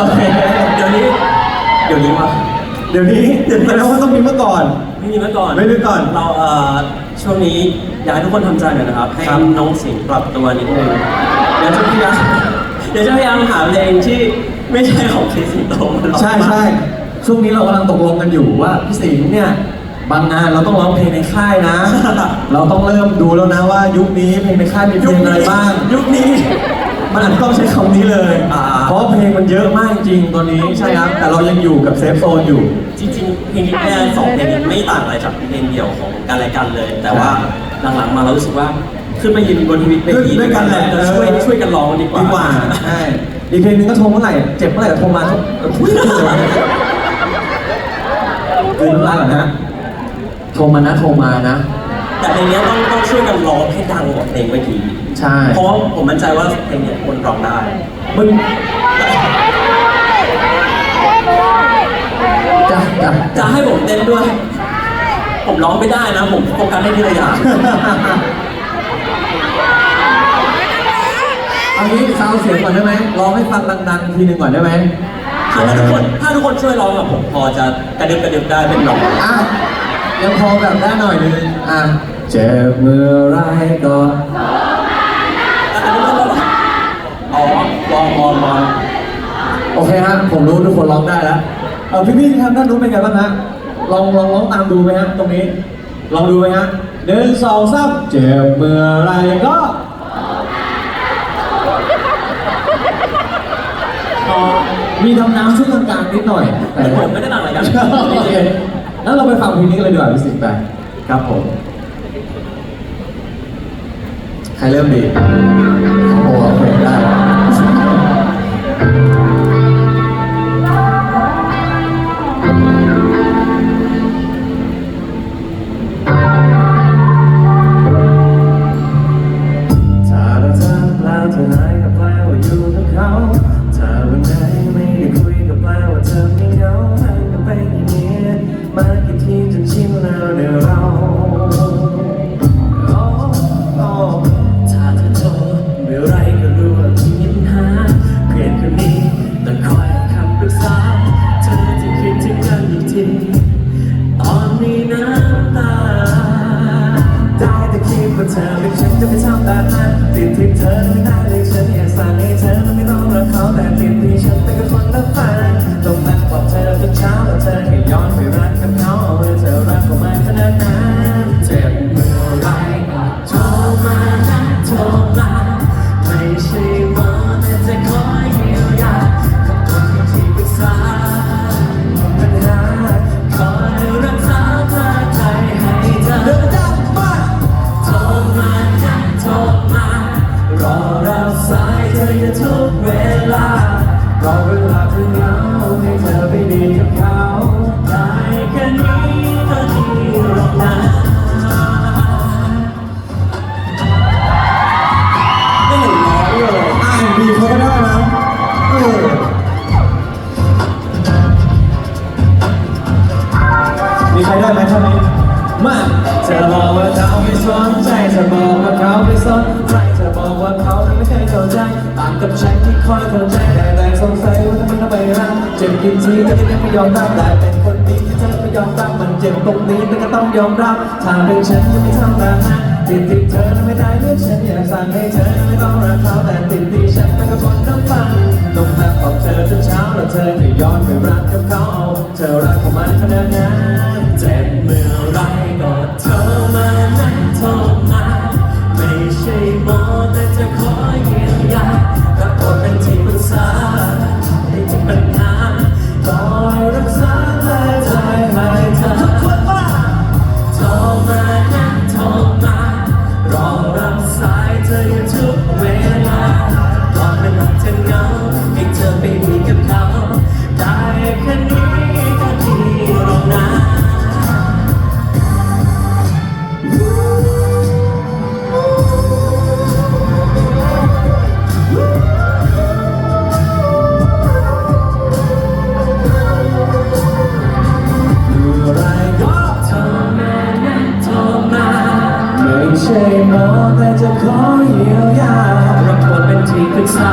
โอเคเดี๋ยวนี้ เดี๋ยวนี้วะเดี๋ยวนี้แสดงว่าต้องมีเมื่อก่อน ไม่มีเมื่อก่อนไม่มีเมื่อก่อนเราเอ่อช่วงนี้อยากให้ทุกคนทำใจหน่อยนะครับ ให้ครับน้องสิงห์ปรับตัวนิดนึงเดี๋ยวจะพยายามเดี๋ยวจะพยายามหาเพลงที่ไม่ใช่ของเคสิงโตมาร้อง ใช่ใช่ช่วงนี้เรากำลังตกลงกันอยู่ว่าพี่สิงห์เนี่ยบางงานเราต้องร้องเพลงในค่ายนะ เราต้องเริ่มดูแล้วนะว่า ยุคนี้เพลงในค่ายมีเพลงอะไรบ้าง ยุคนี้ มันอาจจะต้องใช้คำนี้เลย อ่า เพราะว่าเพลงมันเยอะมากจริงตอนนี้ใช่ครับ แต่เรายังอยู่กับเซฟโซนอยู่ จริงๆเพลงนี้แค่สองเพลงนี้ไม่ต่างอะไรจากเพลงเดี่ยวของการรายการเลย แต่ว่าหลังๆมาเรารู้สึกว่าขึ้นมายืนบนทวิตเวทีด้วยกันแหละจะช่วยช่วยกันร้องดีกว่าดีกว่าใช่อีกเพลงหนึงก็โทรเมื่อไหร่ เจ็บเมื่อไหร่ก็โทรมาทุกคือน้ำลายก่อนนะโทรมานะโทรมานะ แต่เพลงนี้ต้องต้องช่วยกันร้องให้ดังกว่าเพลงเมื่อกี้ ใช่เพราะว่าผมมั่นใจว่าเพลงเนี้ยคนร้องได้มึงจ้ะจ้ะจะให้ผมเต้นด้วย ผมร้องไม่ได้นะ ผมโฟกัสได้ที่ระยะเอางี้ซาวเสียงก่อนได้ไหมร้องให้ฟังดังๆทีหนึ่งก่อนได้ไหมถ้าทุกคนถ้าทุกคนช่วยร้องอะผมพอจะกระดึบกระดึบได้เป็นร้องอะยังพอแบบได้หน่อยนึงอะเจ็บเมื่อไรก็ อ๋อลองลองลองโอเคฮะผมรู้ทุกคนร้องได้แล้วเออพี่ๆทางด้านนู้นเป็นไงบ้างฮะลองลองร้องตามดูไหมฮะตรงนี้ ลองดูไหมฮะหนึ่งสองสามเจ็บเมื่อไรก็อ๋อมีทำน้ำช่วยตรงกลางนิดหน่อยแต่ผมไม่ได้ต่างอะไรกันโอเคงั้นเราไปฟังเพลงนี้กันเลยดีกว่าพี่สิงห์ไปครับผม ใครเริ่มดีโอ้โอเคได้ ยทุกเวลารอเวลาเธอเหงาให้เธอไปดีกับเขาได้แค่นี้ก็ดีหรอกนะไม่เห็นร้องเลยอ่านดีเขาก็ได้นะเออมีใครได้ไหมเท่านี้มาเธอบอกว่าเขาไม่สนใจเธอบอกว่าเขาไม่สนใจ ว่าเขาไม่เคยเข้าใจต่างกับฉันที่คอยเข้าใจแต่แต่สงสัยว่าทำไมทำไมรักเจ็บกินทีก็ยังไม่ยอมรับแต่เป็นคนดีที่เธอไม่ยอมรับมันเจ็บตรงนี้แต่ก็ต้องยอมรับถ้าเป็นฉันจะไม่ทำแบบนั้นติดติดเธอไม่ได้เลือกฉันอยากสั่งให้เธอไม่ต้องรักเขาแต่ติดที่ฉันเป็นกับคนรับฟังต้องนั่งบอกเธอจนเช้าแล้วเธอก็ย้อนไปรักกับเขาเธอรักเขามันขนาดนั้นเจ็บเมื่อไรก็โทร ใช่หมอแต่จะขอเยียวยารับบนเป็นที่ปรึกษา